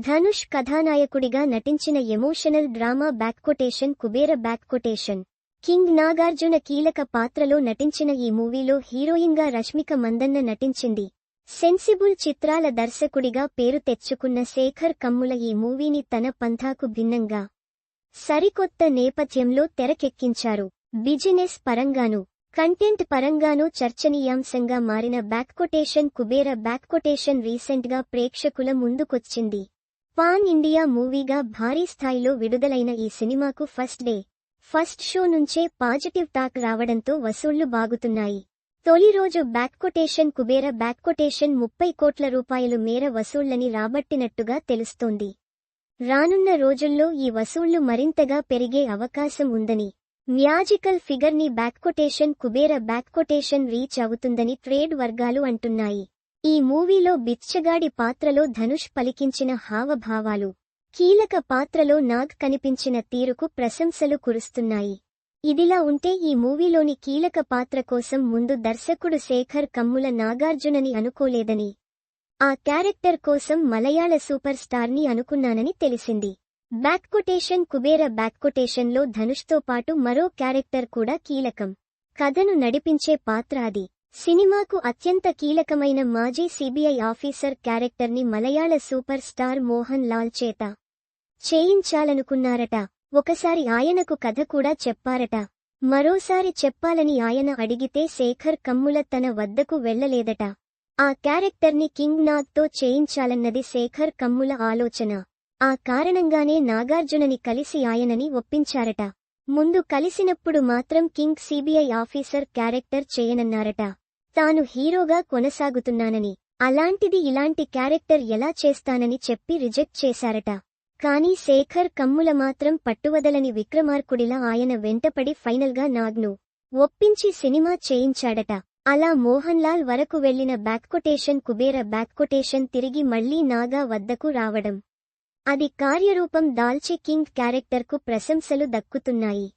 ధనుష్ కథానాయకుడిగా నటించిన emotional drama back quotation Kubera back quotation king Nagarjuna కీలక పాత్రలో నటించిన ఈ మూవీలో హీరోయిన్గా రష్మిక మందన్న నటించింది సెన్సిబుల్ చిత్రాల దర్శకుడిగా పేరు తెచ్చుకున్న శేఖర్ కమ్ముల ఈ మూవీని తన పంథాకు భిన్నంగా సరికొత్త నేపథ్యంలో తెరకెక్కించారు బిజినెస్ పరంగానూ కంటెంట్ పరంగానూ చర్చనీయాంశంగా మారిన బ్యాక్కొటేషన్ కుబేర బ్యాక్కొటేషన్ రీసెంట్గా ప్రేక్షకుల ముందుకొచ్చింది పాన్ ఇండియా మూవీగా భారీ స్థాయిలో విడుదలైన ఈ సినిమాకు ఫస్ట్ డే ఫస్ట్ షో నుంచే పాజిటివ్ టాక్ రావడంతో వసూళ్ళు బాగుతున్నాయి. తొలి రోజు బ్యాక్కొటేషన్ కుబేర బ్యాక్కొటేషన్ ముప్పై కోట్ల రూపాయలు మేర వసూళ్ళని రాబట్టినట్టుగా తెలుస్తోంది. రానున్న రోజుల్లో ఈ వసూళ్ళు మరింతగా పెరిగే అవకాశం ఉందని magical ఫిగర్ని back back quotation Kubera back quotation reach అవుతుందని ట్రేడ్ వర్గాలు అంటున్నాయి. ఈ మూవీలో బిచ్చగాడి పాత్రలో ధనుష్ పలికించిన హావభావాలు కీలక పాత్రలో నాగ్ కనిపించిన తీరుకు ప్రశంసలు కురుస్తున్నాయి. ఇదిలా ఉంటే ఈ మూవీలోని కీలక పాత్ర కోసం ముందు దర్శకుడు శేఖర్ కమ్ముల నాగార్జునని అనుకోలేదని ఆ క్యారెక్టర్ కోసం మలయాళ సూపర్ స్టార్ని అనుకున్నానని తెలిసింది. బ్యాక్కొటేషన్ కుబేర బ్యాక్కొటేషన్లో ధనుష్తో పాటు మరో క్యారెక్టర్ కూడా కీలకం. కథను నడిపించే పాత్ర అది. సినిమాకు అత్యంత కీలకమైన మాజీ సిబిఐ ఆఫీసర్ క్యారెక్టర్ని మలయాళ సూపర్ స్టార్ మోహన్ లాల్ చేత చేయించాలనుకున్నారట. ఒకసారి ఆయనకు కథ కూడా చెప్పారట. మరోసారి చెప్పాలని ఆయన అడిగితే శేఖర్ కమ్ముల తన వద్దకు వెళ్ళలేదట ఆ క్యారెక్టర్ని కింగ్ నాగ్తో చేయించాలన్నది శేఖర్ కమ్ముల ఆలోచన. ఆ కారణంగానే నాగార్జునని కలిసి ఆయనని ఒప్పించారట. ముందు కలిసినప్పుడు మాత్రం కింగ్ సిబిఐ ఆఫీసర్ క్యారెక్టర్ చేయనన్నారట. తాను హీరోగా కొనసాగుతున్నానని అలాంటిది ఇలాంటి క్యారెక్టర్ ఎలా చేస్తానని చెప్పి రిజెక్ట్ చేశారట. కానీ శేఖర్ కమ్ముల మాత్రం పట్టువదలని విక్రమార్కుడిలా ఆయన వెంటపడి ఫైనల్గా నాగ్ను ఒప్పించి సినిమా చేయించాడట. అలా మోహన్ లాల్ వరకు వెళ్ళిన బ్యాక్కొటేషన్ కుబేర బ్యాక్కొటేషన్ తిరిగి మళ్ళీ నాగా వద్దకు రావడం. అది కార్యరూపం దాల్చి కింగ్ క్యారెక్టర్కు ప్రశంసలు దక్కుతున్నాయి.